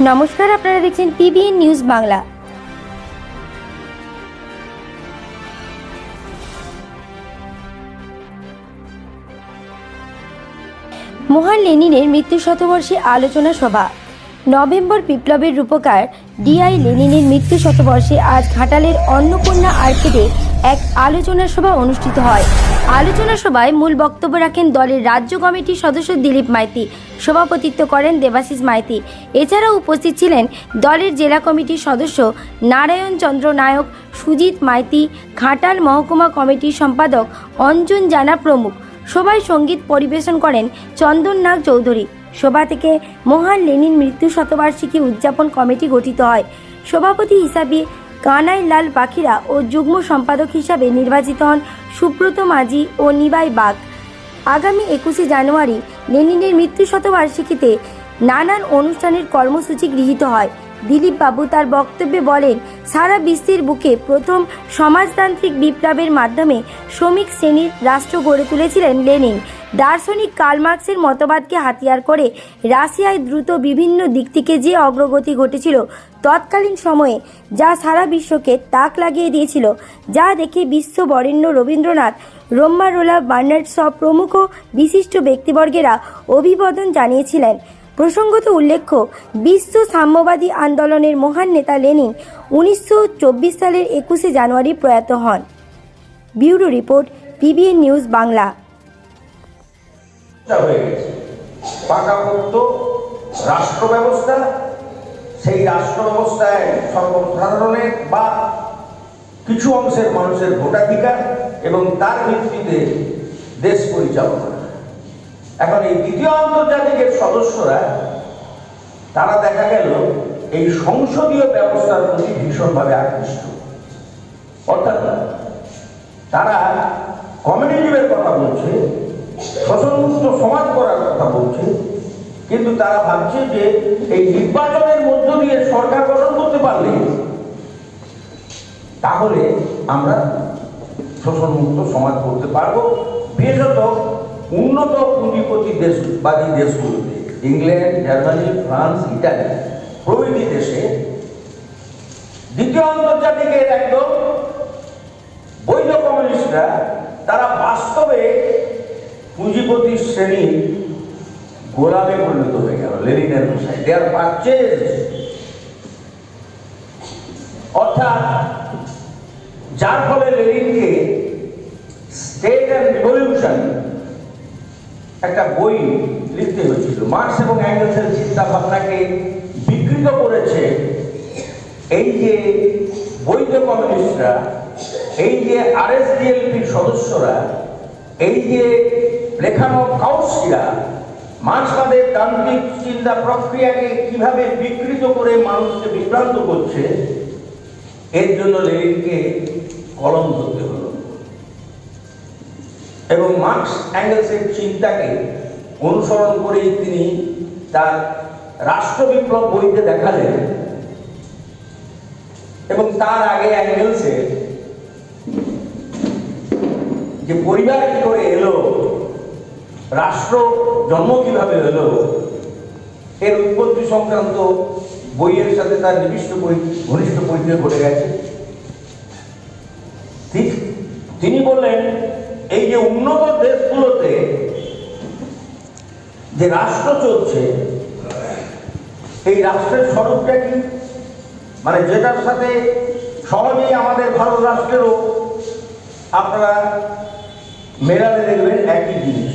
নমস্কার, আপনারা দেখছেন পিবিএন নিউজ বাংলা মহান লেনিনের মৃত্যু শতবর্ষী আলোচনা সভা। নভেম্বর বিপ্লবের রূপকার ডিআই লেনিনের মৃত্যু শতবর্ষে আজ ঘাটালের অন্নপূর্ণা আর্কেডে এক আলোচনা সভা অনুষ্ঠিত হয়। আলোচনা সভায় মূল বক্তব্য রাখেন দলের রাজ্য কমিটির সদস্য দিলীপ মাইতি, সভাপতিত্ব করেন দেবাশিস মাইতি। এছাড়াও উপস্থিত ছিলেন দলের জেলা কমিটির সদস্য নারায়ণ চন্দ্র নায়ক, সুজিত মাইতি, ঘাটাল মহকুমা কমিটির সম্পাদক অঞ্জন জানা প্রমুখ। সবাই সংগীত পরিবেশন করেন চন্দন নাগ চৌধুরী। সভা থেকে মহান লেনিন মৃত্যু শতবার্ষিকী উদযাপন কমিটি গঠিত হয়। সভাপতি হিসাবে কানাই লাল পাখিরা ও যুগ্ম সম্পাদক হিসাবে নির্বাচিত হন সুব্রত মাঝি ও নিবাই বাগ। আগামী একুশে জানুয়ারি লেনিনের মৃত্যু শতবার্ষিকীতে নানান অনুষ্ঠানের কর্মসূচি গৃহীত হয়। দিলীপ বাবু তার বক্তব্যে বলেন, সারা বিশ্বের বুকে প্রথম সমাজতান্ত্রিক বিপ্লবের মাধ্যমে শ্রমিক শ্রেণির রাষ্ট্র গড়ে তুলেছিলেন লেনিন। দার্শনিক কার্লমার্কসের মতবাদকে হাতিয়ার করে রাশিয়ায় দ্রুত বিভিন্ন দিক থেকে যে অগ্রগতি ঘটেছিল তৎকালীন সময়ে, যা সারা বিশ্বকে তাক লাগিয়ে দিয়েছিল, যা দেখে বিশ্ব বরেণ্য রবীন্দ্রনাথ, রোম্মারোলা বার্নার্ড সব প্রমুখ বিশিষ্ট ব্যক্তিবর্গেরা অভিবাদন জানিয়েছিলেন। প্রসঙ্গত উল্লেখ্য, বিশ্ব সাম্যবাদী আন্দোলনের মহান নেতা লেনিন উনিশশো চব্বিশ সালের একুশে জানুয়ারি প্রয়াত হন। Bureau report, PBN news Bangla. হয়ে গেছে। পাকাপোক্ত রাষ্ট্র ব্যবস্থা, সেই রাষ্ট্র ব্যবস্থায় সর্বসাধারণের বা কিছু অংশের মানুষের ভোটাধিকার এবং তার ভিত্তিতে দেশ পরিচালনা। এখন এই দ্বিতীয় আন্তর্জাতিকের সদস্যরা, তারা দেখা গেল এই সংসদীয় ব্যবস্থার প্রতি ভীষণভাবে আকৃষ্ট। অর্থাৎ তারা কমিউনিজমের কথা বলছে সমাজ করার কথা বলছে। কিন্তু তারা ভাবছে যে এই নির্বাচনের মধ্য দিয়ে সরকার গঠন করতে পারলে তাহলে আমরা শোষণমুক্ত সমাজ করতে পারব। বিশেষত উন্নত পুঁজিপতি দেশবাদী দেশগুলোতে, ইংল্যান্ড, জার্মানি, ফ্রান্স, ইটালি প্রভৃতি দেশে দ্বিতীয় আন্তর্জাতিকের একদম বৈধ কমিউনিস্টরা, তারা বাস্তবে পুঁজিপতি শ্রেণি গোলামে পরিণত হয়ে গেল, লেনিনের ভাষায়। দে আর পারচেজ অর্থাৎ, যার ফলে লেনিনকে স্টেট অ্যান্ড রিভলিউশন একটা বই লিখতে হয়েছিল। মার্কস এবং অ্যাঙ্গেলসের চিন্তা ভাবনাকে বিকৃত করেছে এই যে বৈধ কমিউনিস্টরা, এই যে আরএসডিএলপির সদস্যরা এই যে লেখানো কাউসিরা মার্ক্সবাদের তান্ত্রিক চিন্তা প্রক্রিয়াকে কীভাবে বিকৃত করে মানুষকে বিভ্রান্ত করছে, এর জন্য লেনিনকে কলম ধরতে হলো। এবং মার্কস অ্যাঙ্গেলসের চিন্তাকে অনুসরণ করেই তিনি তার রাষ্ট্র বিপ্লব বইতে দেখালেন। এবং তার আগে অ্যাঙ্গেলসের যে পরিবার কি করে এলো? রাষ্ট্র জন্ম কীভাবে হলো? এর উৎপত্তি সংক্রান্ত বইয়ের সাথে তার নিবিষ্ট ঘনিষ্ঠ পরিচয় ঘটে গেছে। ঠিক তিনি বললেন, এই যে উন্নত দেশগুলোতে যে রাষ্ট্র চলছে, এই রাষ্ট্রের স্বরূপটা কি? মানে যেটার সাথে সহজেই আমাদের ভারত রাষ্ট্রেরও আপনারা मेरा रिलेवेंट एक ही की